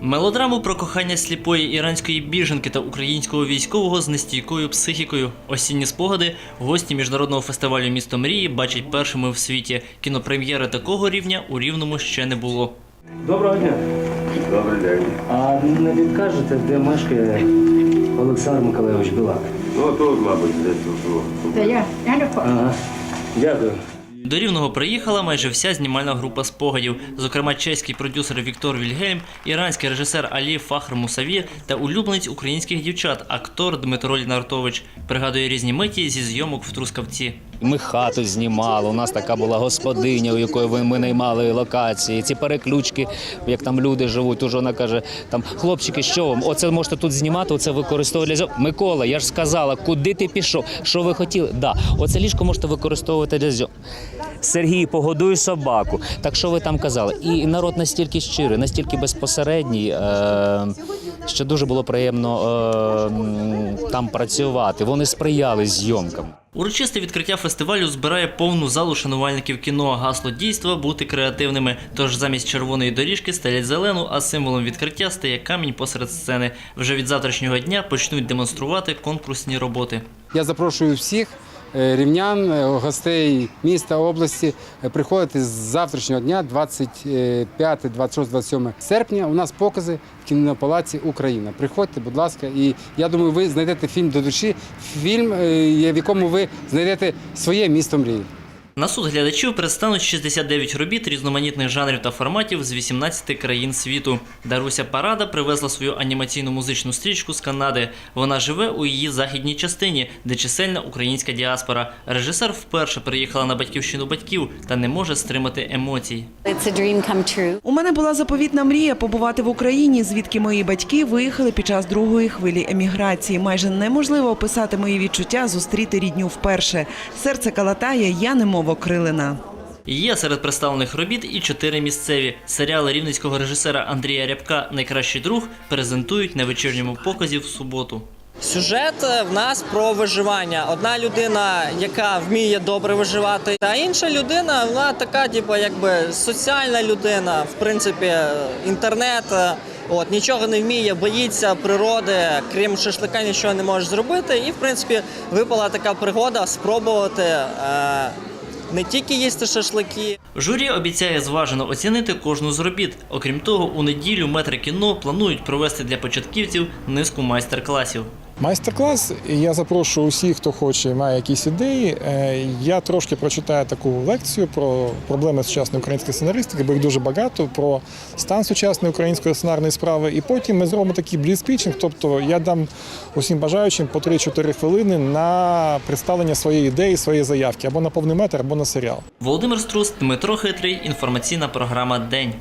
Мелодраму про кохання сліпої іранської біженки та українського військового з нестійкою психікою. Осінні спогади гості міжнародного фестивалю Місто мрії бачать першими в світі. Кінопрем'єри такого рівня у рівному ще не було. Доброго дня. Добрий день. А не відкажете, де мешкає Олександр Миколайович Білак? Ну тут, мабуть, десь тут. Та я, я не. Ага. Дякую. До рівного приїхала майже вся знімальна група спогадів, зокрема чеський продюсер Віктор Вільгельм, іранський режисер Алі Фахр Мусаві та улюбленець українських дівчат, актор Дмитро Лінартович. Пригадує різні миті зі зйомок в Трускавці. Ми хату знімали. У нас така була господиня, у якої ми наймали локації. Ці переключки, як там люди живуть. Уже вона каже: там хлопчики, що вам? Оце можете тут знімати, оце використовувати для Микола, я ж сказала, куди ти пішов? Що ви хотіли? Да, оце ліжко можете використовувати для зйом. Сергій, погодуй собаку. Так що ви там казали? І народ настільки щирий, настільки безпосередній, е- що дуже було приємно е- там працювати. Вони сприяли зйомкам. Урочисте відкриття фестивалю збирає повну залу шанувальників кіно. Гасло дійства бути креативними. Тож замість червоної доріжки стелять зелену, а символом відкриття стає камінь посеред сцени. Вже від завтрашнього дня почнуть демонструвати конкурсні роботи. Я запрошую всіх рівнян, е, гостей міста, області е, приходити з завтрашнього дня, 25, 26, 27 серпня. У нас покази в кінопалаці Україна. Приходьте, будь ласка, і я думаю, ви знайдете фільм до душі, фільм, е, в якому ви знайдете своє місто мрії. На суд глядачів представнуть 69 робіт різноманітних жанрів та форматів з 18 країн світу. Даруся Парада привезла свою анімаційну музичну стрічку з Канади. Вона живе у її західній частині, де чисельна українська діаспора. Режисер вперше приїхала на батьківщину батьків та не може стримати емоцій. У мене була заповітна мрія побувати в Україні, звідки мої батьки виїхали під час другої хвилі еміграції. Майже неможливо описати мої відчуття, зустріти рідню вперше. Серце калатає, я немов окрилена. Є серед представлених робіт і чотири місцеві. Серіали рівненського режисера Андрія Рябка Найкращий друг презентують на вечірньому показі в суботу. Сюжет е, в нас про виживання. Одна людина, яка вміє добре виживати, а інша людина, вона така, типу, якби соціальна людина, в принципі, інтернет. е, От нічого не вміє, боїться природи, крім шашлика, нічого не може зробити. І в принципі випала така пригода спробувати е, не тільки їсти шашлики, Журі обіцяє зважено оцінити кожну з робіт. Окрім того, у неділю метри кіно планують провести для початківців низку майстер-класів. Майстер-клас. Я запрошую усіх, хто хоче, має якісь ідеї. Е, Я трошки прочитаю таку лекцію про проблеми сучасної української сценаристики, бо їх дуже багато, про стан сучасної української сценарної справи. І потім ми зробимо такий бліцпічинг, тобто я дам усім бажаючим по 3-4 хвилини на представлення своєї ідеї, своєї заявки або на повний метр, або на серіал. Володимир Струс, Дмитро Хитрий. Інформаційна програма День.